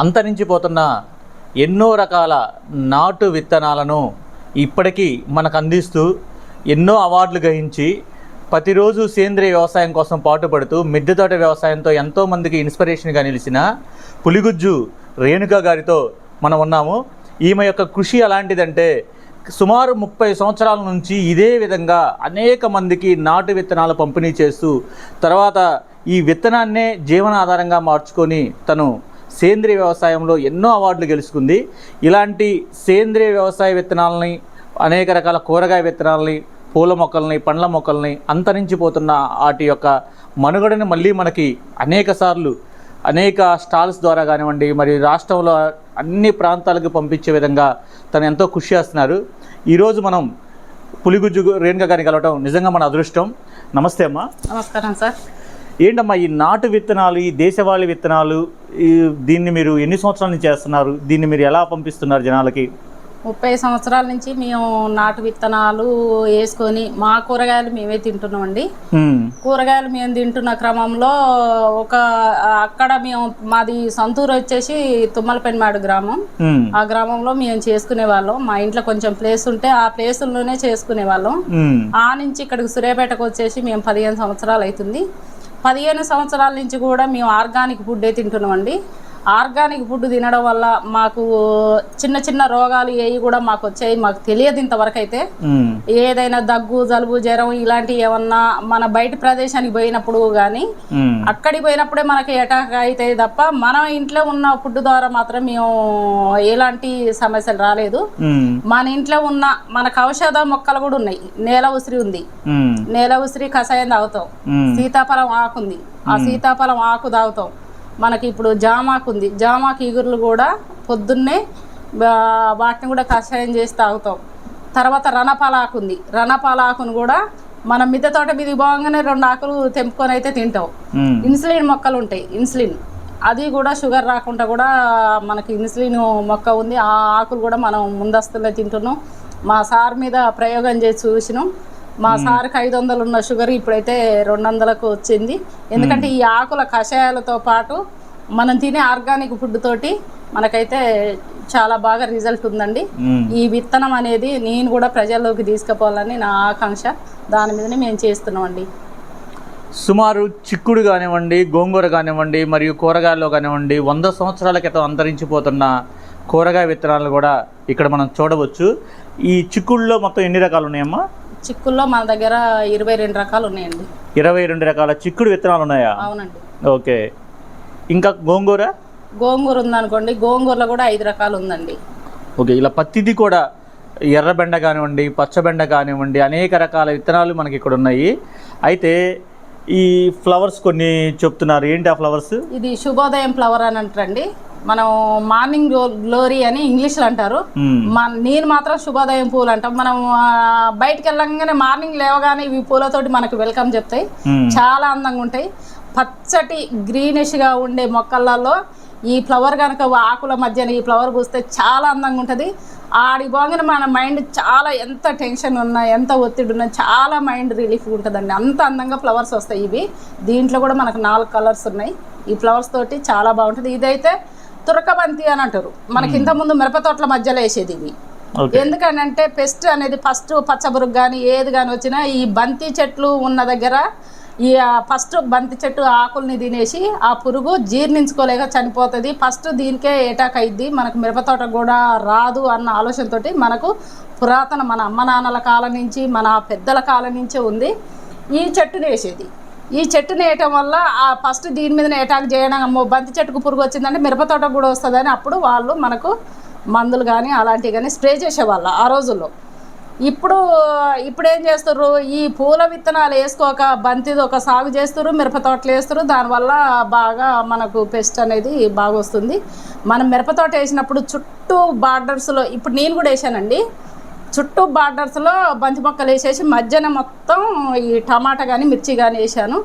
అంతరించిపోతున్న ఎన్నో రకాల నాటు విత్తనాలను ఇప్పటికీ మనకు అందిస్తూ ఎన్నో అవార్డులు గ్రహించి ప్రతిరోజు సేంద్రియ వ్యవసాయం కోసం పాటుపడుతూ మిద్దె తోట వ్యవసాయంతో ఎంతోమందికి ఇన్స్పిరేషన్గా నిలిచిన పులిగుజ్జు రేణుక గారితో మనం ఉన్నాము. ఈమె యొక్క కృషి ఎలాంటిదంటే సుమారు ముప్పై సంవత్సరాల నుంచి ఇదే విధంగా అనేక మందికి నాటు విత్తనాలు పంపిణీ చేస్తూ తర్వాత ఈ విత్తనాన్నే జీవనాధారంగా మార్చుకొని తను సేంద్రియ వ్యవసాయంలో ఎన్నో అవార్డులు గెలుచుకుంది. ఇలాంటి సేంద్రియ వ్యవసాయ విత్తనాలని అనేక రకాల కూరగాయ విత్తనాలని పూల మొక్కల్ని పండ్ల మొక్కల్ని అంతరించిపోతున్న వాటి యొక్క మనుగడని మళ్ళీ మనకి అనేక సార్లు అనేక స్టాల్స్ ద్వారా కానివ్వండి మరి రాష్ట్రంలో అన్ని ప్రాంతాలకు పంపించే విధంగా తను ఎంతో కృషి చేస్తున్నారు. ఈరోజు మనం పులిగుజ్జు రేణుక గారిని కలవటం నిజంగా మన అదృష్టం. నమస్తే అమ్మా. నమస్కారం సార్. ఏంటమ్మా ఈ నాటు విత్తనాలు ఈ దేశవాళీ విత్తనాలు దీన్ని మీరు ఎన్ని సంవత్సరాల నుంచి చేస్తున్నారు? దీన్ని మీరు ఎలా పంపిస్తున్నారు జనాలకి? ముప్పై సంవత్సరాల నుంచి మేము నాటు విత్తనాలు వేసుకొని మా కూరగాయలు మేమే తింటున్నామండి. కూరగాయలు మేము తింటున్న క్రమంలో ఒక అక్కడ మేము మాది సొంతూరు వచ్చేసి తుమ్మలపెన్మాడు గ్రామం. ఆ గ్రామంలో మేము చేసుకునే వాళ్ళం. మా ఇంట్లో కొంచెం ప్లేస్ ఉంటే ఆ ప్లేసుల్లోనే చేసుకునే వాళ్ళం. ఆ నుంచి ఇక్కడికి సూర్యాపేటకు వచ్చేసి మేము పదిహేను సంవత్సరాలు అవుతుంది. పదిహేను సంవత్సరాల నుంచి కూడా మేము ఆర్గానిక్ ఫుడ్డే తింటున్నామండి. ఆర్గానిక్ ఫుడ్ తినడం వల్ల మాకు చిన్న చిన్న రోగాలు ఏవి కూడా మాకు వచ్చాయి మాకు తెలియదు ఇంతవరకు అయితే. ఏదైనా దగ్గు జలుబు జ్వరం ఇలాంటివి ఏమన్నా మన బయట ప్రదేశానికి పోయినప్పుడు కానీ. అక్కడికి పోయినప్పుడే మనకి అటాక్ అయితే తప్ప మన ఇంట్లో ఉన్న ఫుడ్ ద్వారా మాత్రం మేము ఎలాంటి సమస్యలు రాలేదు. మన ఇంట్లో ఉన్న మనకు ఔషధ మొక్కలు కూడా ఉన్నాయి నేల ఉసిరి ఉంది. నేల ఉసిరి కషాయం తాగుతాం. సీతాఫలం ఆకు ఉంది ఆ సీతాఫలం ఆకు తాగుతాం మనకి ఇప్పుడు జామాకు ఉంది జామాకు ఇగుర్లు కూడా పొద్దున్నే వాటిని కూడా కషాయం చేసి తాగుతాం. తర్వాత రణపాల ఆకు ఉంది రణపాల ఆకును కూడా మన మిద్దె తోట మీదకి పోగానే రెండు ఆకులు తెంపుకొని అయితే తింటాం. ఇన్సులిన్ మొక్కలు ఉంటాయి. ఇన్సులిన్. అది కూడా షుగర్ రాకుండా కూడా మనకి ఇన్సులిన్ మొక్క ఉంది. ఆ ఆకులు కూడా మనం ముందస్తులో తింటున్నాం. మా సార్ మీద ప్రయోగం చేసి చూసినాం. మా సార్కి ఐదు వందలు ఉన్న షుగర్ ఇప్పుడైతే రెండు వందలకు వచ్చింది. ఎందుకంటే ఈ ఆకుల కషాయాలతో పాటు మనం తినే ఆర్గానిక్ ఫుడ్ తోటి మనకైతే చాలా బాగా రిజల్ట్ ఉందండి. ఈ విత్తనం అనేది నేను కూడా ప్రజల్లోకి తీసుకుపోవాలని నా ఆకాంక్ష. దాని మీదనే మేము చేస్తున్నామండి. సుమారు చిక్కుడు కానివ్వండి గోంగూర కానివ్వండి మరియు కూరగాయల్లో కానివ్వండి వంద సంవత్సరాల క్రితం అంతరించిపోతున్న కూరగాయ విత్తనాలు కూడా ఇక్కడ మనం చూడవచ్చు. ఈ చిక్కుడులో మొత్తం ఎన్ని రకాలు ఉన్నాయమ్మా? చిక్కుల్లో మన దగ్గర ఇరవై రెండు రకాలు ఉన్నాయండి. ఇరవై రెండు రకాల చిక్కుడు విత్తనాలు ఉన్నాయా? అవునండి. ఓకే. ఇంకా గోంగూర? గోంగూర ఉందనుకోండి. గోంగూరలో కూడా ఐదు రకాలు ఉందండి. ఓకే. ఇలా పత్తిది కూడా ఎర్రబెండ కానివ్వండి పచ్చబెండ కానివ్వండి అనేక రకాల విత్తనాలు మనకి ఇక్కడ ఉన్నాయి. అయితే ఈ ఫ్లవర్స్ కొన్ని చెప్తున్నారు. ఏంటి ఆ ఫ్లవర్స్? ఇది శుభోదయం ఫ్లవర్ అని అంటారండి. మనం మార్నింగ్ గ్లోరీ అని ఇంగ్లీష్లో అంటారు. నేను మాత్రం శుభోదయం పూలు అంటాం. మనం బయటికి వెళ్ళంగానే మార్నింగ్ లేవగానే ఇవి పూలతోటి మనకు వెల్కమ్ చెప్తాయి. చాలా అందంగా ఉంటాయి. పచ్చటి గ్రీనిష్గా ఉండే మొక్కలలో ఈ ఫ్లవర్ కనుక ఆకుల మధ్యన ఈ ఫ్లవర్ పూస్తే చాలా అందంగా ఉంటుంది. ఆడి పోగానే మన మైండ్ చాలా ఎంత టెన్షన్ ఉన్నా ఎంత ఒత్తిడి ఉన్నా చాలా మైండ్ రిలీఫ్ ఉంటుందండి. అంత అందంగా ఫ్లవర్స్ వస్తాయి ఇవి. దీంట్లో కూడా మనకు నాలుగు కలర్స్ ఉన్నాయి. ఈ ఫ్లవర్స్ తోటి చాలా బాగుంటుంది. ఇదైతే తురకబంతి అని అంటారు. మనకి ఇంత ముందు మిరప తోటల మధ్యలో వేసేది ఇవి. ఎందుకనంటే పెస్ట్ అనేది ఫస్ట్ పచ్చబురుగు కానీ ఏది కానీ వచ్చినా ఈ బంతి చెట్లు ఉన్న దగ్గర ఈ ఫస్ట్ బంతి చెట్టు ఆకుల్ని తినేసి ఆ పురుగు జీర్ణించుకోలేక చనిపోతుంది. ఫస్ట్ దీనికే ఏటాక్ అయింది మనకు మిరప తోట కూడా రాదు అన్న ఆలోచనతోటి మనకు పురాతన మన అమ్మ నాన్నల కాలం నుంచి మన పెద్దల కాలం నుంచే ఉంది. ఈ చెట్టుని వేసేది. ఈ చెట్టుని వేయటం వల్ల ఆ ఫస్ట్ దీని మీద అటాక్ చేయడం బంతి చెట్టుకు పురుగు వచ్చిందంటే మిరప తోట కూడా వస్తుందని అప్పుడు వాళ్ళు మనకు మందులు కానీ అలాంటివి కానీ స్ప్రే చేసేవాళ్ళు ఆ రోజుల్లో. ఇప్పుడు ఇప్పుడు ఏం చేస్తారు ఈ పూల విత్తనాలు వేసుకోక బంతిది ఒక సాగు చేస్తారు మిరప తోటలు వేస్తారు దానివల్ల బాగా మనకు పెస్ట్ అనేది బాగా వస్తుంది మనం మిరప తోట వేసినప్పుడు చుట్టూ బార్డర్స్లో ఇప్పుడు నేను కూడా వేసానండి. చుట్టూ బార్డర్స్లో బంతి మొక్కలు వేసేసి మధ్యన మొత్తం ఈ టమాటా కానీ మిర్చి కానీ వేసాను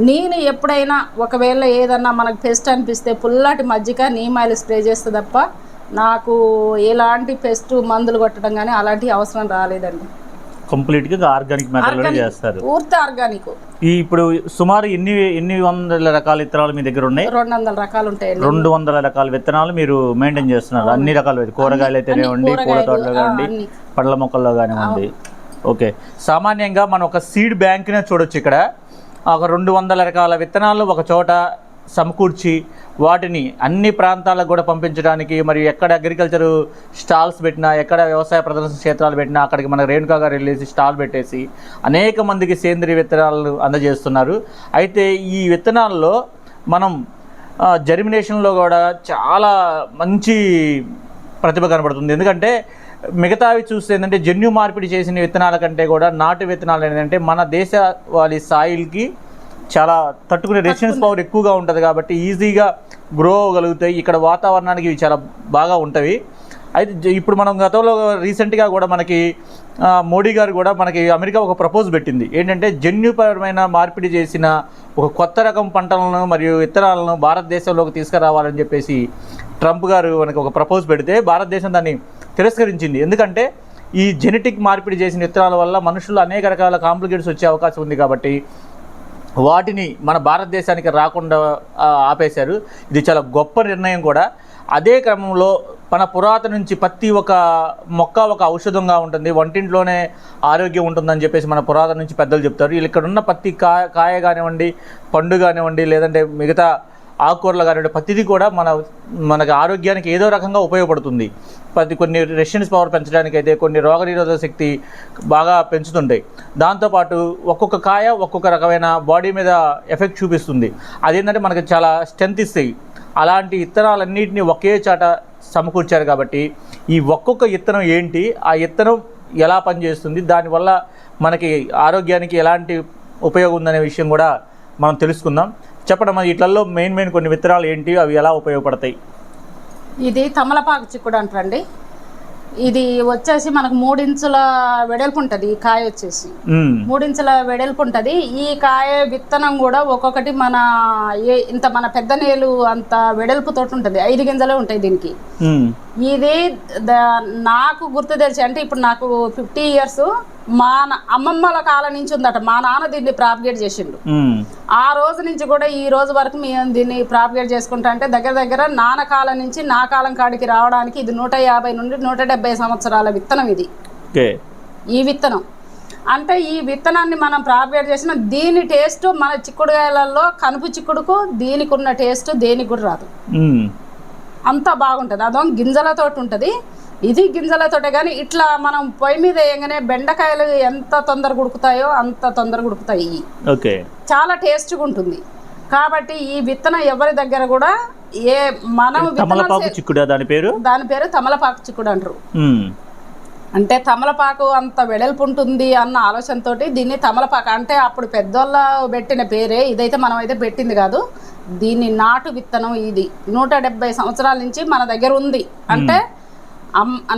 నేను ఎప్పుడైనా ఒకవేళ ఏదన్నా మనకు పెస్ట్ అనిపిస్తే పుల్లటి మజ్జిగ నీమాయిల్ స్ప్రే చేస్తే తప్ప నాకు ఎలాంటి పెస్ట్ మందులు కొట్టడం కానీ అలాంటి అవసరం రాలేదండి. కంప్లీట్గా ఆర్గానిక్ మెథడ్లోనే చేస్తారు. పూర్తి ఆర్గానిక్. ఈ ఇప్పుడు సుమారు ఎన్ని ఎన్ని వందల రకాల విత్తనాలు మీ దగ్గర ఉన్నాయి? రెండు వందల రకాలు ఉంటాయండి. రెండు వందల రకాల విత్తనాలు మీరు మెయింటైన్ చేస్తున్నారు. అన్ని రకాల. కూరగాయలు అయితేనేవ్వండి పూల తోటలో కానివ్వండి. పండ్ల మొక్కల్లో కానివ్వండి. ఓకే. సామాన్యంగా మనం ఒక సీడ్ బ్యాంక్నే చూడొచ్చు ఇక్కడ. ఒక రెండు వందల రకాల విత్తనాలు ఒక చోట సమకూర్చి వాటిని అన్ని ప్రాంతాలకు కూడా పంపించడానికి మరియు ఎక్కడ అగ్రికల్చర్ స్టాల్స్ పెట్టినా ఎక్కడ వ్యవసాయ ప్రదర్శన క్షేత్రాలు పెట్టినా అక్కడికి మన రేణుకా గారు వెళ్ళేసి స్టాల్ పెట్టేసి అనేక మందికి సేంద్రియ విత్తనాలు అందజేస్తున్నారు. అయితే ఈ విత్తనాల్లో మనం జర్మినేషన్లో కూడా చాలా మంచి ప్రతిభ కనబడుతుంది. ఎందుకంటే మిగతావి చూస్తే ఏంటంటే జన్యు మార్పిడి చేసిన విత్తనాల కంటే కూడా నాటు విత్తనాలు ఏంటంటే మన దేశ వారి సాయిల్కి చాలా తట్టుకునే రెసిస్టెన్స్ పవర్ ఎక్కువగా ఉంటుంది కాబట్టి ఈజీగా గ్రో అవ్వగలుగుతాయి ఇక్కడ వాతావరణానికి ఇవి చాలా బాగా ఉంటవి. అయితే ఇప్పుడు మనం గతంలో రీసెంట్గా కూడా మనకి మోడీ గారు కూడా మనకి అమెరికా ఒక ప్రపోజ్ పెట్టింది. ఏంటంటే జన్యుపరమైన మార్పిడి చేసిన ఒక కొత్త రకం పంటలను మరియు విత్తనాలను భారతదేశంలోకి తీసుకురావాలని చెప్పేసి ట్రంప్ గారు మనకి ఒక ప్రపోజ్ పెడితే భారతదేశం దాన్ని తిరస్కరించింది. ఎందుకంటే ఈ జెనెటిక్ మార్పిడి చేసిన విత్తనాల వల్ల మనుషులు అనేక రకాల కాంప్లికేట్స్ వచ్చే అవకాశం ఉంది కాబట్టి వాటిని మన భారతదేశానికి రాకుండా ఆపేశారు. ఇది చాలా గొప్ప నిర్ణయం కూడా. అదే క్రమంలో మన పురాతన నుంచి ప్రతి ఒక మొక్క ఒక ఔషధంగా ఉంటుంది. వంటింట్లోనే ఆరోగ్యం ఉంటుందని చెప్పేసి మన పురాతన నుంచి పెద్దలు చెప్తారు. వీళ్ళు ఇక్కడ ఉన్న ప్రతి కాయ కాయ కానివ్వండి పండు కానివ్వండి లేదంటే మిగతా ఆకుకూరలు కానివ్వండి ప్రతిదీ కూడా మన మనకి ఆరోగ్యానికి ఏదో రకంగా ఉపయోగపడుతుంది. ప్రతి కొన్ని రెసిడెన్స్ పవర్ పెంచడానికి అయితే కొన్ని రోగనిరోధక శక్తి బాగా పెంచుతుంటాయి. దాంతోపాటు ఒక్కొక్క కాయ ఒక్కొక్క రకమైన బాడీ మీద ఎఫెక్ట్ చూపిస్తుంది. అదేంటంటే మనకి చాలా స్ట్రెంత్ ఇస్తాయి. అలాంటి ఇత్తనాలన్నింటినీ ఒకే చాట సమకూర్చారు కాబట్టి ఈ ఒక్కొక్క ఇత్తనం ఏంటి ఆ ఇత్తనం ఎలా పనిచేస్తుంది దానివల్ల మనకి ఆరోగ్యానికి ఎలాంటి ఉపయోగం ఉందనే విషయం కూడా మనం తెలుసుకుందాం. చెప్పడం మరి ఇట్లలో మెయిన్ మెయిన్ కొన్ని విత్తనాలు ఏంటి అవి ఎలా ఉపయోగపడతాయి? ఇది తమలపాకు చిక్కుడు అంటారండి. ఇది వచ్చేసి మనకు మూడించుల వెడల్పు ఉంటుంది ఈ కాయ వచ్చేసి. మూడించుల వెడల్పు ఉంటుంది. ఈ కాయ విత్తనం కూడా ఒక్కొక్కటి మన ఏ ఇంత మన పెద్ద నేలు అంత వెడల్పుతోటి ఉంటుంది. ఐదు గింజలే ఉంటాయి దీనికి. ఇది నాకు గుర్తు తెలిసి అంటే ఇప్పుడు నాకు ఫిఫ్టీ ఇయర్స్. మా నా- అమ్మమ్మల కాలం నుంచి ఉందట. మా నాన్న దీన్ని ప్రాపిగేట్ చేసిండు. ఆ రోజు నుంచి కూడా ఈ రోజు వరకు మేము దీన్ని ప్రాపిగేట్ చేసుకుంటా అంటే దగ్గర దగ్గర నాన్న కాలం నుంచి నా కాలం కాడికి రావడానికి ఇది నూట యాభై నుండి నూట డెబ్బై సంవత్సరాల విత్తనం ఇది. ఈ విత్తనం. అంటే ఈ విత్తనాన్ని మనం ప్రాపిగేట్ చేసిన దీని టేస్ట్ మన చిక్కుడుకాయలలో కనుపు చిక్కుడుకు దీనికి ఉన్న టేస్ట్ దేనికి కూడా రాదు. అంత బాగుంటుంది. అదో గింజలతోటి ఉంటుంది. ఇది గింజలతోటే కానీ ఇట్లా మనం పొయ్యి మీద వేయగానే బెండకాయలు ఎంత తొందరగా ఉడుకుతాయో అంత తొందరగా ఉడుకుతాయి. ఓకే. చాలా టేస్ట్గా ఉంటుంది. కాబట్టి ఈ విత్తనం ఎవరి దగ్గర కూడా ఏ మనం తమలపాకు చిక్కుడా దాని పేరు? దాని పేరు తమలపాకు చిక్కుడు అంటారు. అంటే తమలపాకు అంత వెడల్పు ఉంటుంది అన్న ఆలోచనతోటి దీన్ని తమలపాకు అంటే అప్పుడు పెద్దోళ్ళ పెట్టిన పేరే ఇదైతే మనం అయితే పెట్టింది కాదు. దీన్ని నాటు విత్తనం ఇది. నూట సంవత్సరాల నుంచి మన దగ్గర ఉంది. అంటే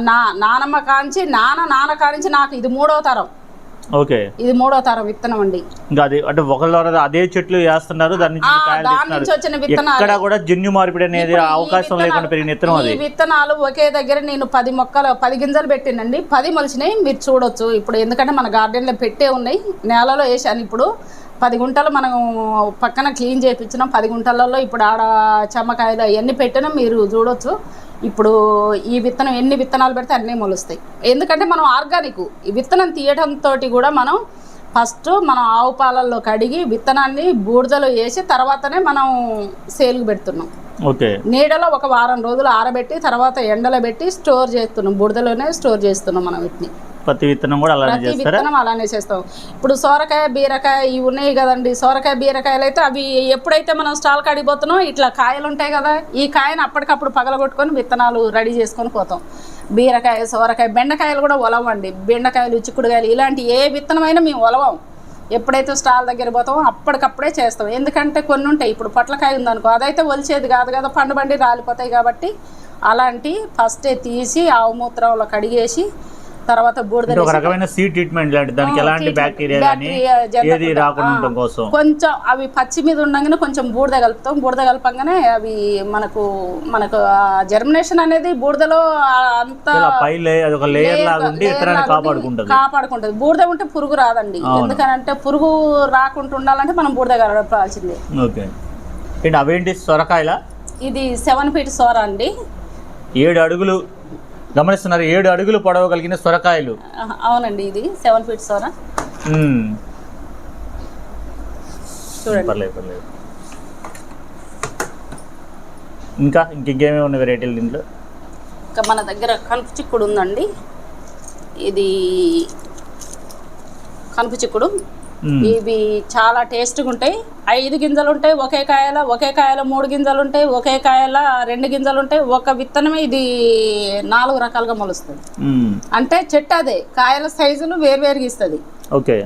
నా నానమ్మ కాంచి నాన్న నాన్న కాంచి నాకు ఇది మూడో తరం. ఓకే. ఇది మూడో తరం విత్తనం అండి. ఇంకా అది అంటే ఒకళ్ళ అదే చెట్లు వేస్తున్నారు దాని నుంచి వచ్చిన విత్తనాలు. కూడా జన్యు మార్పిడి అనేది అవకాశం లేకుండా పెరిగిన విత్తనం అది. విత్తనాలు ఒకే దగ్గర నేను పది మొక్కలు పది గింజలు పెట్టినండి. పది మొలిచినాయి మీరు చూడొచ్చు. ఇప్పుడు ఎందుకంటే మన గార్డెన్లో పెట్టే ఉన్నాయి. నేలలో వేసాను ఇప్పుడు. పది గుంటలు మనం పక్కన క్లీన్ చేయించినాం పది గుంటలలో ఇప్పుడు ఆడ చెమ్మకాయలు అవన్నీ పెట్టినా. మీరు చూడొచ్చు. ఇప్పుడు ఈ విత్తనం ఎన్ని విత్తనాలు పెడితే అన్నీ మొలుస్తాయి. ఎందుకంటే మనం ఆర్గానిక్. ఈ విత్తనం తీయడంతో కూడా మనం ఫస్ట్ మనం ఆవు పాలల్లో కడిగి విత్తనాన్ని బూడిదలో వేసి తర్వాతనే మనం సేల్కి పెడుతున్నాం. నీడలో ఒక వారం రోజులు ఆరబెట్టి తర్వాత ఎండలో పెట్టి స్టోర్ చేస్తున్నాం. బుడదలోనే స్టోర్ చేస్తున్నాం మనం వీటిని. ప్రతి విత్తనం కూడా అలానే ప్రతి విత్తనం అలానే చేస్తాం. ఇప్పుడు సోరకాయ బీరకాయ ఇవి ఉన్నాయి కదండి. సోరకాయ బీరకాయలు అయితే అవి ఎప్పుడైతే మనం స్టాల్ కడిగిపోతున్నాం ఇట్లా కాయలు ఉంటాయి కదా ఈ కాయను అప్పటికప్పుడు పగలగొట్టుకొని విత్తనాలు రెడీ చేసుకొని పోతాం. బీరకాయ సోరకాయ బెండకాయలు కూడా ఒలవండి. బెండకాయలు చిక్కుడుకాయలు ఇలాంటి ఏ విత్తనమైనా మేము ఒలవం. ఎప్పుడైతే స్టాల్ దగ్గర పోతామో అప్పటికప్పుడే చేస్తాం. ఎందుకంటే కొన్ని ఉంటాయి. ఇప్పుడు పొట్లకాయ ఉందనుకో అదైతే ఒలిచేది కాదు కదా పండు బండి రాలిపోతాయి కాబట్టి అలాంటి ఫస్టే తీసి ఆవు మూత్రంలో కడిగేసి తర్వాత బూడిద ఒక రకమైన సీ ట్రీట్మెంట్ లాంటి దానికి ఎలాంటి. బ్యాక్టీరియా. ఏది రాకుండా కోసం. కొంచెం అవి పచ్చి మీద ఉండగానే కొంచెం బూడిద కలుపుతాం. బూడిద కలపంగానే అవి మనకు మనకు జర్మినేషన్ అనేది బూడిదలో అంత పై లే- అది ఒక లేయర్ layer లాగా ఉండి layer ఇతరాన్ని లాగా ఉండి కాపాడుకుంటది. కాపాడుకుంటది. బూడిద ఉంటే పురుగు రాదండి. అవును. ఎందుకనంటే పురుగు రాకుండా ఉండాలంటే మనం బూడిద కలపాల్సిందే. ఓకే. అవేంటి? సొరకాయల? ఇది సెవెన్ ఫీట్ సోర అండి. ఏడు అడుగులు గమనిస్తున్నారు ఏడు అడుగులు పొడవ కలిగిన సొరకాయలు అవునండి ఇది సెవెన్ ఫీట్ సోర. చూడండి. పర్లేదు పర్లేదు. ఇంకా ఇంకేమేమి ఉన్నాయి వెరైటీలు దీంట్లో? ఇంకా మన దగ్గర కనుపు చిక్కుడు ఉందండి. ఇది కనుపు చిక్కుడు. ఇవి చాలా టేస్ట్గా ఉంటాయి. ఐదు గింజలు ఉంటాయి ఒకే కాయల ఒకే కాయల మూడు గింజలు ఉంటాయి ఒకే కాయల రెండు గింజలు ఉంటాయి. ఒక విత్తనమే ఇది నాలుగు రకాలుగా మొలుస్తుంది. అంటే చెట్టు అదే కాయల సైజులు వేరువేరుగా ఇస్తుంది. ఓకే.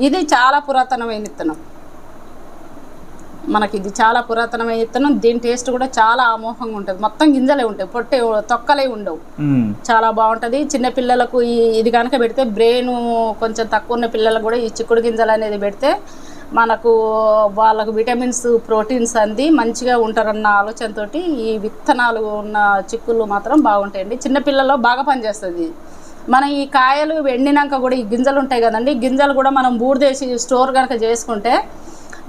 ఇది చాలా పురాతనమైన విత్తనం. మనకి ఇది చాలా పురాతనమైన విత్తనం దీని టేస్ట్ కూడా చాలా అమోఘంగా ఉంటుంది. మొత్తం గింజలే ఉంటాయి. పొట్టే తొక్కలే ఉండవు. చాలా బాగుంటుంది. చిన్న పిల్లలకు ఈ ఇది కనుక పెడితే బ్రెయిన్ కొంచెం తక్కువ ఉన్న పిల్లలకు కూడా ఈ చిక్కుడు గింజలు అనేది పెడితే మనకు వాళ్ళకు విటమిన్స్ ప్రోటీన్స్ అంది మంచిగా ఉంటారన్న ఆలోచనతో ఈ విత్తనాలు ఉన్న చిక్కుళ్ళు మాత్రం బాగుంటాయండి. చిన్న పిల్లల్లో బాగా పనిచేస్తుంది. మనం ఈ కాయలు ఎండినాక కూడా ఈ గింజలు ఉంటాయి కదండి. గింజలు కూడా మనం బూడిదేసి స్టోర్ కనుక చేసుకుంటే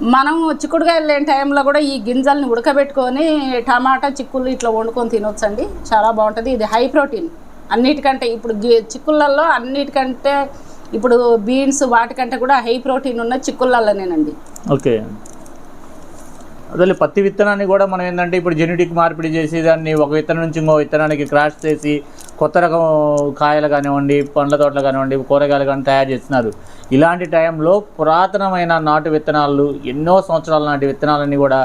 మనం చిక్కుడుకాయలు లేని టైంలో కూడా ఈ గింజల్ని ఉడకబెట్టుకొని టమాటా చిక్కుళ్ళు ఇట్లా వండుకొని తినొచ్చండి. చాలా బాగుంటుంది. ఇది హై ప్రోటీన్ అన్నిటికంటే ఇప్పుడు గి- చిక్కుళ్ళల్లో అన్నిటికంటే ఇప్పుడు బీన్స్ వాటికంటే కూడా హై ప్రోటీన్ ఉన్న చిక్కుళ్ళల్లోనేనండి. ఓకే. అదే పత్తి విత్తనాన్ని కూడా మనం ఏంటంటే ఇప్పుడు జెనెటిక్ మార్పిడి చేసి దాన్ని ఒక విత్తనం నుంచి ఇంకో విత్తనానికి క్రాష్ చేసి కొత్త రకం కాయలు కానివ్వండి పండ్ల తోటలు కానివ్వండి కూరగాయలు కానీ తయారు చేస్తున్నారు. ఇలాంటి టైంలో పురాతనమైన నాటు విత్తనాలు ఎన్నో సంవత్సరాల నాటి విత్తనాలన్నీ కూడా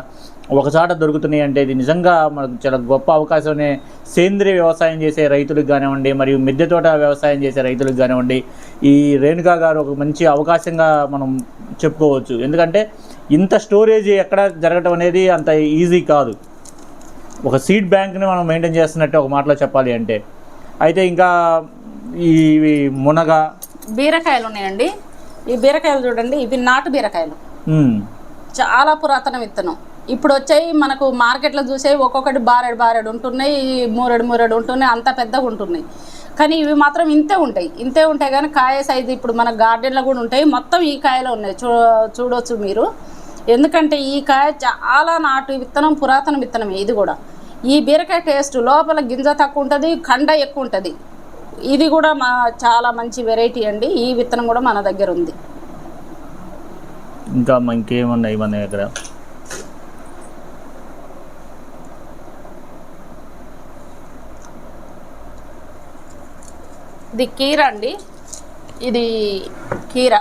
ఒకచాట దొరుకుతున్నాయి అంటే ఇది నిజంగా మనకు చాలా గొప్ప అవకాశమే సేంద్రియ వ్యవసాయం చేసే రైతులకు కానివ్వండి మరియు మిద్దె తోట వ్యవసాయం చేసే రైతులకు కానివ్వండి ఈ రేణుకా గారు ఒక మంచి అవకాశంగా మనం చెప్పుకోవచ్చు. ఎందుకంటే ఇంత స్టోరేజ్ ఎక్కడ జరగటం అనేది అంత ఈజీ కాదు. ఒక సీడ్ బ్యాంక్ని మనం మెయింటైన్ చేస్తున్నట్టు ఒక మాటలో చెప్పాలి అంటే. అయితే ఇంకా ఈ ఇవి మునగ. బీరకాయలు ఉన్నాయండి ఈ బీరకాయలు చూడండి ఇవి నాటు బీరకాయలు. చాలా పురాతన విత్తనం. ఇప్పుడు వచ్చాయి మనకు మార్కెట్లో చూసే ఒక్కొక్కటి బారెడు బారెడు ఉంటున్నాయి మూరెడు మూరెడు ఉంటున్నాయి అంత పెద్దగా ఉంటున్నాయి. కానీ ఇవి మాత్రం ఇంతే ఉంటాయి. ఇంతే ఉంటాయి కానీ కాయ సైజు ఇప్పుడు మన గార్డెన్లో కూడా ఉంటాయి. మొత్తం ఈ కాయలో ఉన్నాయి. చూ చూడొచ్చు మీరు. ఎందుకంటే ఈ కాయ చాలా నాటు విత్తనం పురాతన విత్తనమే ఇది కూడా. ఈ బీరకాయ టేస్ట్ లోపల గింజ తక్కువ ఉంటుంది కండ ఎక్కువ ఉంటుంది. ఇది కూడా మా చాలా మంచి వెరైటీ అండి. ఈ విత్తనం కూడా మన దగ్గర ఉంది. ఇంకా మ- ఇంకేమున్నాయి మన దగ్గర? ఇది కీర అండి. ఇది కీర.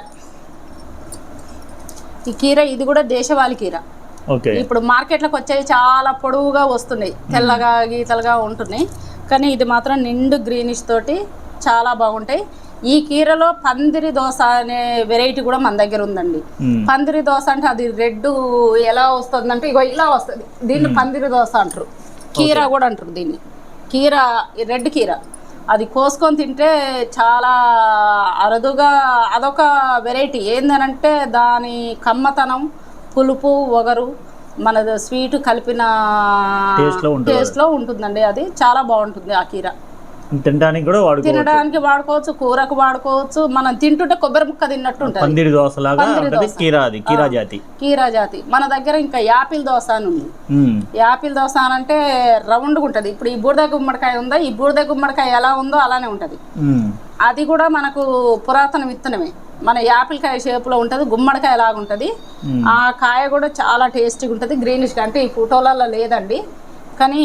ఈ కీర ఇది కూడా దేశవాళీ కీర. ఇప్పుడు మార్కెట్లోకి వచ్చేవి చాలా పొడవుగా వస్తున్నాయి. తెల్లగా గీతలుగా ఉంటున్నాయి. కానీ ఇది మాత్రం నిండు గ్రీనిష్ తోటి చాలా బాగుంటాయి. ఈ కీరలో పందిరి దోశ అనే వెరైటీ కూడా మన దగ్గర ఉందండి. పందిరి దోశ అంటే అది రెడ్ ఎలా వస్తుంది అంటే ఇగో ఇలా వస్తుంది. దీన్ని పందిరి దోశ అంటారు. కీర కూడా అంటారు దీన్ని. కీర రెడ్ కీర. అది కోసుకొని తింటే చాలా అరుదుగా అదొక వెరైటీ. ఏందనంటే దాని కమ్మతనం పులుపు ఒగరు మన స్వీట్ కలిపిన. టేస్ట్లో ఉంటుందండి అది. చాలా బాగుంటుంది ఆ కీర. తినడానికి కూడా వాడుకోవచ్చు. తినడానికి వాడుకోవచ్చు కూరకు వాడుకోవచ్చు. మనం తింటుంటే కొబ్బరి ముక్క తిన్నట్టు ఉంటుంది. పందిరి దోశ. కీరా అది కీరా జాతి. కీరా జాతి. మన దగ్గర ఇంకా యాపిల్ దోశ అని ఉంది. యాపిల్ దోశ అని అంటే రౌండ్గా ఉంటుంది. ఇప్పుడు ఈ బూడిద గుమ్మడికాయ ఉందా? ఈ బూడిద గుమ్మడికాయ ఎలా ఉందో అలానే ఉంటుంది. అది కూడా మనకు పురాతన విత్తనమే. మన యాపిల్ కాయ షేప్లో ఉంటుంది గుమ్మడికాయ లాగా ఉంటుంది. ఆ కాయ కూడా చాలా టేస్టీగా ఉంటుంది గ్రీనిష్గా అంటే ఈ ఫోటోలలో లేదండి. కానీ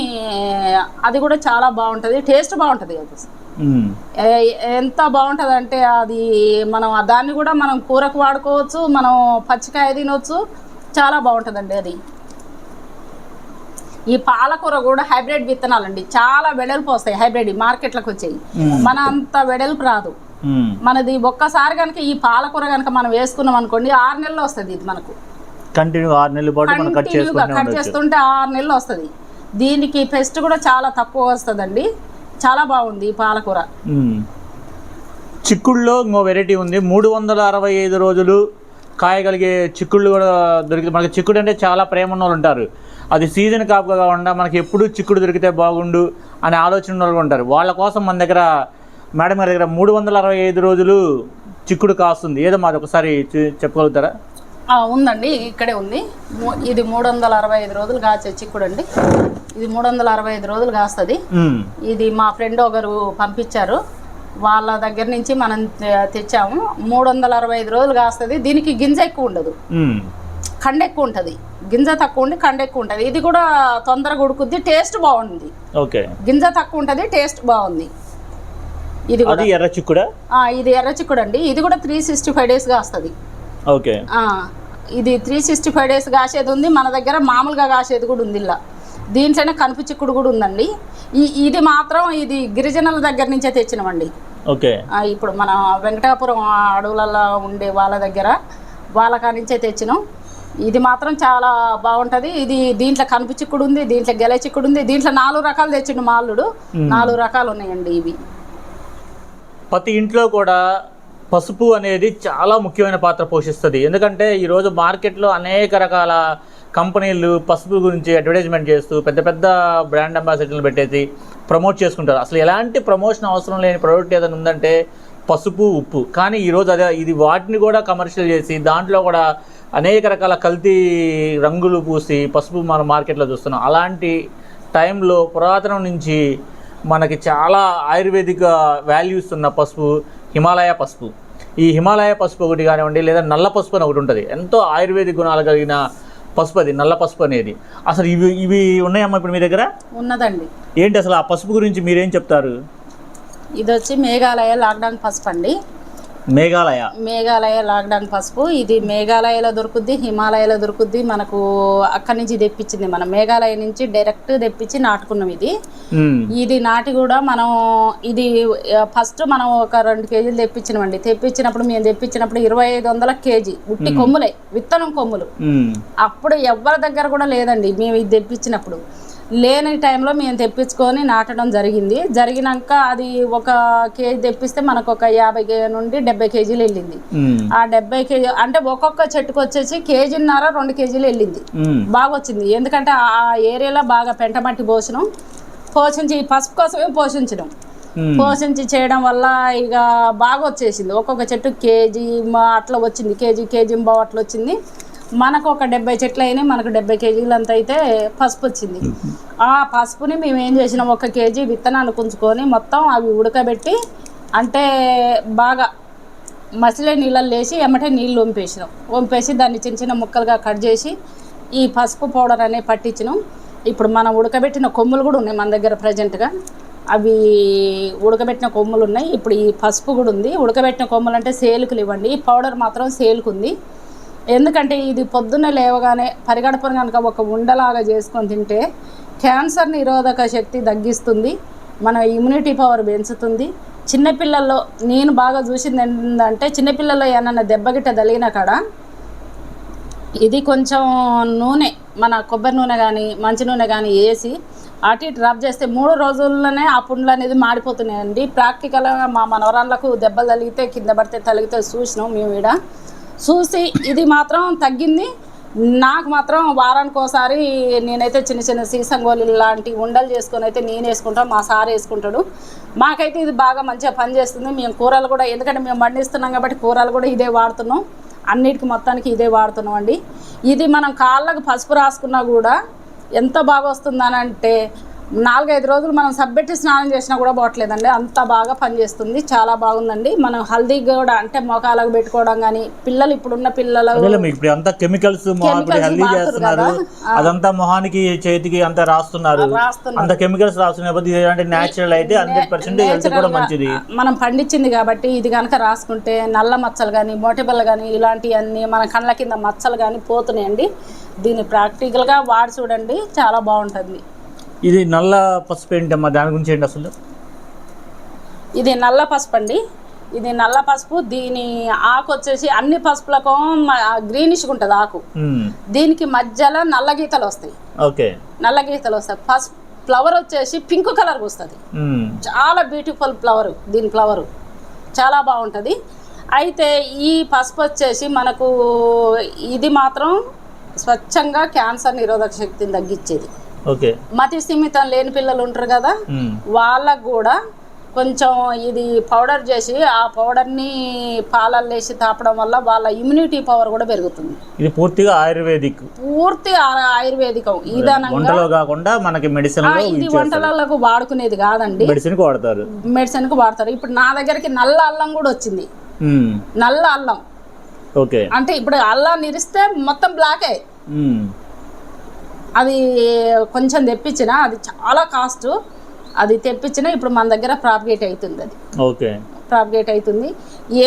అది కూడా చాలా బాగుంటుంది టేస్ట్ బాగుంటుంది అది. ఎంత బాగుంటుంది అంటే అది మనం దాన్ని కూడా మనం కూరకు వాడుకోవచ్చు మనం పచ్చికాయ తినవచ్చు చాలా బాగుంటుందండి అది. ఈ పాలకూర కూడా హైబ్రిడ్ విత్తనాలండి చాలా వెడల్పు వస్తాయి హైబ్రిడ్ మార్కెట్లకు వచ్చాయి. మన అంత వెడల్పు రాదు. మనది ఒక్కసారి కనుక ఈ పాలకూర కనుక మనం వేసుకున్నాం అనుకోండి ఆరు నెలలు వస్తుంది ఇది మనకు. కంటిన్యూ ఆరు నెలల పాటు కట్ చేస్తుంటే ఆరు నెలలు వస్తుంది. దీనికి పెస్ట్ కూడా చాలా తక్కువ వస్తుందండి. చాలా బాగుంది ఈ పాలకూర. చిక్కుడులో ఇంకో వెరైటీ ఉంది. మూడు వందల అరవై ఐదు రోజులు కాయగలిగే చిక్కుళ్ళు కూడా దొరికితే మనకి చిక్కుడు అంటే చాలా ప్రేమ ఉన్న వాళ్ళు ఉంటారు. అది సీజన్ కాపుగా కాకుండా మనకి ఎప్పుడు చిక్కుడు దొరికితే బాగుండు అనే ఆలోచన వాళ్ళు ఉంటారు. వాళ్ళ కోసం మన దగ్గర మేడం గారి దగ్గర మూడు వందల అరవై ఐదు రోజులు చిక్కుడు కాస్తుంది. ఏదో మాది ఒకసారి చెప్పగలుగుతారా? ఉందండి ఇక్కడే ఉంది. ఇది మూడు వందల అరవై ఐదు రోజులు కాచే చిక్కుడు అండి ఇది మూడు వందల అరవై ఐదు రోజులు కాస్తుంది. ఇది మా ఫ్రెండ్ ఒకరు పంపించారు. వాళ్ళ దగ్గర నుంచి మనం తెచ్చాము. మూడు వందల అరవై ఐదు రోజులు కాస్తుంది. దీనికి గింజ ఎక్కువ ఉండదు. కండ ఎక్కువ ఉంటుంది. గింజ తక్కువ ఉండి కండ ఎక్కువ ఉంటుంది. ఇది కూడా తొందరగా ఉడుకుద్ది టేస్ట్ బాగుంది ఓకే. గింజ తక్కువ ఉంటుంది టేస్ట్ బాగుంది. ఇది కూడా. అది ఎర్ర చిక్కుడా? ఆ, ఇది ఎర్ర చిక్కుడు అండి ఇది కూడా త్రీ సిక్స్టీ ఫైవ్ డేస్ కాస్తుంది. ఓకే. ఆ, ఇది త్రీ సిక్స్టీ ఫైవ్ డేస్ కాసేది ఉంది మన దగ్గర మామూలుగా కాసేది కూడా ఉంది ఇలా. దీంట్లోనే కనుపు చిక్కుడు కూడా ఉందండి. ఈ ఇది మాత్రం ఇది గిరిజనుల దగ్గర నుంచే తెచ్చినామండి ఓకే. ఇప్పుడు మన వెంకటాపురం అడవులలో ఉండే వాళ్ళ దగ్గర వాళ్ళ నుంచే తెచ్చినాం. ఇది మాత్రం చాలా బాగుంటుంది. ఇది దీంట్లో కనుపు చిక్కుడు ఉంది దీంట్లో గెల చిక్కుడు ఉంది. దీంట్లో నాలుగు రకాలు తెచ్చిండు మాల్లుడు నాలుగు రకాలు ఉన్నాయండి ఇవి. ప్రతి ఇంట్లో కూడా పసుపు అనేది చాలా ముఖ్యమైన పాత్ర పోషిస్తుంది. ఎందుకంటే ఈరోజు మార్కెట్లో అనేక రకాల కంపెనీలు పసుపు గురించి అడ్వర్టైజ్మెంట్ చేస్తూ పెద్ద పెద్ద బ్రాండ్ అంబాసిడర్లు పెట్టేసి ప్రమోట్ చేసుకుంటారు. అసలు ఎలాంటి ప్రమోషన్ అవసరం లేని ప్రోడక్ట్ ఏదైనా ఉందంటే పసుపు ఉప్పు. కానీ ఈరోజు అదే ఇది వాటిని కూడా కమర్షియల్ చేసి దాంట్లో కూడా అనేక రకాల కల్తీ రంగులు పూసి పసుపు మనం మార్కెట్లో చూస్తున్నాం. అలాంటి టైంలో పురాతనం నుంచి మనకి చాలా ఆయుర్వేదిక వాల్యూస్ ఉన్న పసుపు హిమాలయ పసుపు. ఈ హిమాలయ పసుపు ఒకటి కానివ్వండి లేదా నల్ల పసుపు అని ఒకటి ఉంటుంది. ఎంతో ఆయుర్వేదిక గుణాలు కలిగిన పసుపు అది నల్ల పసుపు అనేది. అసలు ఇవి ఇవి ఉన్నాయమ్మా ఇప్పుడు మీ దగ్గర? ఉన్నదండి. ఏంటి అసలు ఆ పసుపు గురించి మీరేం చెప్తారు? ఇది వచ్చి మేఘాలయ లాక్డౌన్ పసుపు అండి మేఘాలయ. మేఘాలయ లాక్డౌన్ పసుపు. ఇది మేఘాలయలో దొరుకుద్ది హిమాలయలో దొరుకుద్ది. మనకు అక్కడి నుంచి తెప్పించింది మనం మేఘాలయ నుంచి డైరెక్ట్ తెప్పించి నాటుకున్నాం ఇది. ఇది నాటి కూడా మనం ఇది ఫస్ట్ మనం ఒక రెండు కేజీలు తెప్పించినామండి. తెప్పించినప్పుడు మేము తెప్పించినప్పుడు ఇరవై ఐదు వందల కేజీ ఉట్టి కొమ్ములే విత్తనం కొమ్ములు. అప్పుడు ఎవరి దగ్గర కూడా లేదండి మేము ఇది తెప్పించినప్పుడు. లేని టైంలో మేము తెప్పించుకొని నాటడం జరిగింది. జరిగినాక అది ఒక కేజీ తెప్పిస్తే మనకు ఒక యాభై కే- నుండి డెబ్బై కేజీలు వెళ్ళింది. ఆ డెబ్బై కేజీ అంటే ఒక్కొక్క చెట్టుకు వచ్చేసి కేజీన్నర రెండు కేజీలు వెళ్ళింది. బాగా వచ్చింది ఎందుకంటే ఆ ఏరియాలో బాగా పెంటమట్టి పోసినాం. పోషించి పసుపు కోసమే పోషించడం పోషించి చేయడం వల్ల ఇక బాగా వచ్చేసింది ఒక్కొక్క చెట్టు కేజీ అట్లా వచ్చింది. కేజీ కేజీ బావు అట్లా వచ్చింది. మనకు ఒక డెబ్బై చెట్లు అయినాయి మనకు డెబ్బై కేజీలు అంత అయితే పసుపు వచ్చింది ఆ పసుపుని మేము ఏం చేసినాం ఒక కేజీ విత్తనాలు కుంచుకొని మొత్తం అవి ఉడకబెట్టి అంటే బాగా మసిలే నీళ్ళల్లో వేసి ఎమ్మటే నీళ్ళు వంపేసినాం. వంపేసి దాన్ని చిన్న చిన్న ముక్కలుగా కట్ చేసి ఈ పసుపు పౌడర్ అనేది పట్టించినాం. ఇప్పుడు మనం ఉడకబెట్టిన కొమ్ములు కూడా ఉన్నాయి మన దగ్గర ప్రజెంట్గా. అవి ఉడకబెట్టిన కొమ్ములు ఉన్నాయి. ఇప్పుడు ఈ పసుపు కూడా ఉంది. ఉడకబెట్టిన కొమ్ములు అంటే సేలుకులు ఇవ్వండి. ఈ పౌడర్ మాత్రం సేలుకుంది. ఎందుకంటే ఇది పొద్దున్న లేవగానే పరిగడపను కనుక ఒక ఉండలాగా చేసుకొని తింటే క్యాన్సర్ నిరోధక శక్తి తగ్గిస్తుంది మన ఇమ్యూనిటీ పవర్ పెంచుతుంది. చిన్నపిల్లల్లో నేను బాగా చూసింది ఏంటంటే చిన్నపిల్లల్లో ఏమన్నా దెబ్బ గిట్ట తగిలిన కాడ ఇది కొంచెం నూనె మన కొబ్బరి నూనె కానీ మంచి నూనె కానీ వేసి అటు ఇటు రబ్ చేస్తే మూడు రోజుల్లోనే ఆ పుండ్లు అనేది మాడిపోతున్నాయండి. ప్రాక్టికల్గా మా మనవరాళ్ళకు దెబ్బలు తగిలితే కింద పడితే తగిలితే చూసినాం మేము ఈడ. చూసి ఇది మాత్రం తగ్గింది. నాకు మాత్రం వారానికి ఒకసారి నేనైతే చిన్న చిన్న సీసంగోలు లాంటి ఉండలు చేసుకొని అయితే నేను వేసుకుంటాను మా సార్ వేసుకుంటాడు. మాకైతే ఇది బాగా మంచిగా పనిచేస్తుంది. మేము కూరలు కూడా ఎందుకంటే మేము పండిస్తున్నాం కాబట్టి కూరలు కూడా ఇదే వాడుతున్నాం. అన్నిటికి మొత్తానికి ఇదే వాడుతున్నాం అండి. ఇది మనం కాళ్ళకు పసుపు రాసుకున్నా కూడా ఎంత బాగా వస్తుందని అంటే నాలుగైదు రోజులు మనం సబ్బెట్టి స్నానం చేసినా కూడా పోవట్లేదండి అంత బాగా పనిచేస్తుంది. చాలా బాగుందండి. మనం హల్దీ కూడా అంటే మొఖాలకు పెట్టుకోవడం కానీ పిల్లలు ఇప్పుడున్న పిల్లలు ఇప్పుడు అంతా కెమికల్స్ హెల్దీ చేస్తున్నారు. అదంతా మొహానికి చేతికి అంతా రాస్తున్నారు. రాస్తున్నారు. అంత కెమికల్స్ రాస్తున్న బదులు ఇలాంటి న్యాచురల్ అయితే హండ్రెడ్ పర్సెంట్ హెల్త్ కూడా Natural గా మంచిది. మనం పండించింది కాబట్టి ఇది కనుక రాసుకుంటే నల్ల మచ్చలు కానీ మోటిబల్ కానీ ఇలాంటివన్నీ మన కళ్ళ కింద మచ్చలు కానీ పోతున్నాయండి. దీన్ని ప్రాక్టికల్గా వాడి చూడండి. చాలా బాగుంటుంది. ఇది నల్ల పసుపు ఏంటమ్మా? దాని గురించి ఏంటి అసలు? ఇది నల్ల పసుపు అండి. ఇది నల్ల పసుపు దీని ఆకు వచ్చేసి అన్ని పసుపులకు గ్రీనిష్గా ఉంటుంది ఆకు. దీనికి మధ్యలో నల్ల గీతలు వస్తాయి. ఓకే. నల్ల గీతలు వస్తాయి. పసుపు ఫ్లవర్ వచ్చేసి పింక్ కలర్ వస్తుంది. చాలా బ్యూటిఫుల్ ఫ్లవర్ దీని ఫ్లవర్. చాలా బాగుంటుంది. అయితే ఈ పసుపు వచ్చేసి మనకు ఇది మాత్రం స్వచ్ఛంగా క్యాన్సర్ నిరోధక శక్తిని తగ్గించేది. మతి స్థిమితం లేని పిల్లలు ఉంటారు కదా. వాళ్ళకు కూడా కొంచెం ఇది పౌడర్ చేసి ఆ పౌడర్ని పాలల్లో వేసి తాపడం వల్ల వాళ్ళ ఇమ్యూనిటీ పవర్ కూడా పెరుగుతుంది. ఇది పూర్తిగా ఆయుర్వేదిక్. పూర్తి ఆయుర్వేదికం. వంటలో కాకుండా మనకి మెడిసిన్ ఇది వంటలకు వాడుకునేది కాదండి. మెడిసిన్కి వాడతారు. మెడిసిన్కి వాడతారు. ఇప్పుడు నా దగ్గరికి నల్ల అల్లం కూడా వచ్చింది. నల్ల అల్లం. ఓకే. అంటే ఇప్పుడు అల్లం ఇరిస్తే మొత్తం బ్లాకే అది కొంచెం తెప్పించిన అది చాలా కాస్ట్. అది తెప్పించిన ఇప్పుడు మన దగ్గర ప్రాపిగేట్ అవుతుంది అది. ఓకే. ప్రాపిగేట్ అవుతుంది.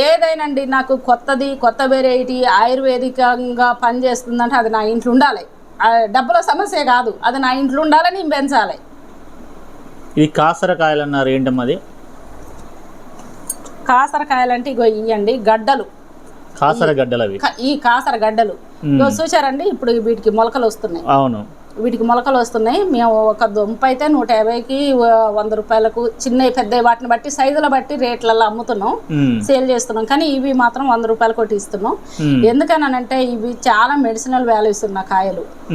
ఏదైనండి నాకు కొత్తది కొత్త వెరైటీ ఆయుర్వేదికంగా పనిచేస్తుందంటే అది నా ఇంట్లో ఉండాలి. డబ్బుల సమస్య కాదు. అది నా ఇంట్లో ఉండాలి నేను పెంచాలి. ఇది కాసరకాయలు అన్నారు ఏంటమ్మా అది? కాసరకాయలు అంటే ఇగో ఇవ్వండి గడ్డలు. కాసర గడ్డలు అవి. క- ఈ కాసర గడ్డలు. చూసారండి ఇప్పుడు వీటికి మొలకలు వస్తున్నాయి. అవును. వీటికి మొలకలు వస్తున్నాయి. మేము ఒక దుంప అయితే నూట యాభైకి వంద రూపాయలకు చిన్న పెద్ద వాటిని బట్టి సైజుల బట్టి రేట్లలో అమ్ముతున్నాం. మ్మ్. సేల్ చేస్తున్నాం. కానీ ఇవి మాత్రం వంద రూపాయలు కొట్టి ఇస్తున్నాం. ఎందుకనంటే ఇవి చాలా మెడిసినల్ వాల్యూస్ ఉన్న కాయలు.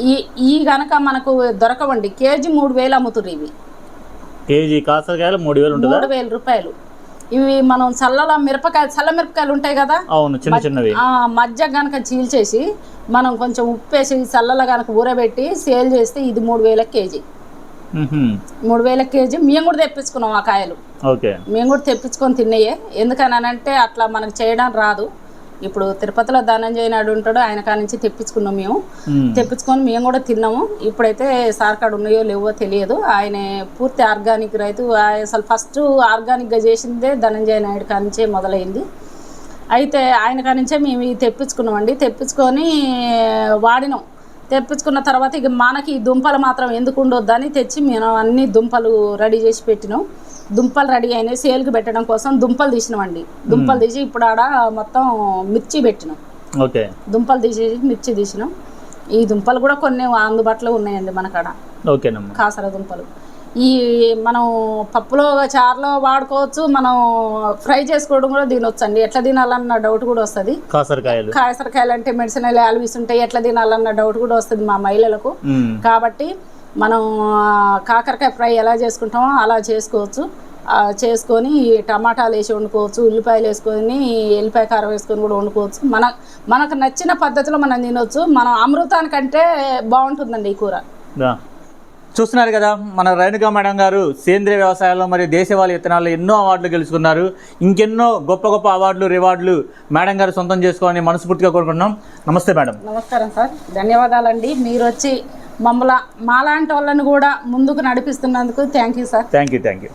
ఈ ఈ గనక మనకు దొరకవండి కేజీ మూడు వేలు అమ్ముతున్నారు ఇవి. కేజీ కాసరకాయలు మూడు వేలు మూడు వేల రూపాయలు. ఇవి మనం చల్లల మిరపకాయ చల్ల మిరపకాయలు ఉంటాయి కదా? అవును చిన్న చిన్నవి. ఆ మధ్య గనక చీల్చేసి మనం కొంచెం ఉప్పేసి చల్లల గనక ఊరబెట్టి సేల్ చేస్తే ఇది మూడు వేల కేజీ. మూడు వేల కేజీ. మేము కూడా తెప్పించుకున్నాం ఆ కాయలు. మేము కూడా తెప్పించుకొని తిన్నాయే. ఎందుకనంటే అట్లా మనకు చేయడం రాదు. ఇప్పుడు తిరుపతిలో ధనంజయ నాయుడు ఉంటాడు ఆయన కాడ నుంచి తెప్పించుకున్నాం మేము. తెప్పించుకొని మేము కూడా తిన్నాము. ఇప్పుడైతే సార్ కాడ ఉన్నాయో లేవో తెలియదు. ఆయన పూర్తి ఆర్గానిక్ రైతు. అసలు ఫస్ట్ ఆర్గానిక్గా చేసిందే ధనంజయ నాయుడు కాడ నుంచే మొదలైంది. అయితే ఆయన కాడ నుంచే మేము ఇవి తెప్పించుకున్నామండి. తెప్పించుకొని వాడినాం. తెప్పించుకున్న తర్వాత ఇక మనకి దుంపలు మాత్రం ఎందుకు ఉండొద్దని తెచ్చి మేము అన్ని దుంపలు రెడీ చేసి పెట్టినాం. దుంపలు రెడీ అయినాయి. సేల్కి పెట్టడం కోసం దుంపలు తీసినామండి. దుంపలు తీసి ఇప్పుడు ఆడ మొత్తం మిర్చి పెట్టినాం. ఓకే. దుంపలు తీసేసి మిర్చి తీసినాం. ఈ దుంపలు కూడా కొన్ని అందుబాటులో ఉన్నాయండి మనకాడ. ఓకేనమ్మా. కాసర దుంపలు. ఈ మనం పప్పులో చారులో వాడుకోవచ్చు మనం ఫ్రై చేసుకోవడం కూడా తినొచ్చు అండి ఎట్లా తినాలన్న డౌట్ కూడా వస్తుంది. కాసరకాయలు. కాసరకాయలు అంటే మెడిసినల్ ఆల్వీస్ ఉంటాయి ఎట్లా తినాలన్న డౌట్ కూడా వస్తుంది మా మహిళలకు. కాబట్టి మనం కాకరకాయ ఫ్రై ఎలా చేసుకుంటామో అలా చేసుకోవచ్చు. చేసుకొని టమాటాలు వేసి వండుకోవచ్చు ఉల్లిపాయలు వేసుకొని ఎల్లిపాయ కారం వేసుకొని కూడా వండుకోవచ్చు. మన మనకు నచ్చిన పద్ధతిలో మనం తినొచ్చు. మనం అమృతానికంటే బాగుంటుందండి ఈ కూర. చూస్తున్నారు కదా మన రేణుకా మేడం గారు సేంద్రియ వ్యవసాయంలో మరియు దేశవాళీ విత్తనాల్లో ఎన్నో అవార్డులు గెలుచుకున్నారు. ఇంకెన్నో గొప్ప గొప్ప అవార్డులు రివార్డులు మేడం గారు సొంతం చేసుకోవాలని మనస్ఫూర్తిగా కోరుకుంటున్నాం. నమస్తే మేడం. నమస్కారం సార్. ధన్యవాదాలండి. మీరు వచ్చి మమ్మల్ని మాలాంటి వాళ్ళని కూడా ముందుకు నడిపిస్తున్నందుకు thank you sir. Thank you thank you.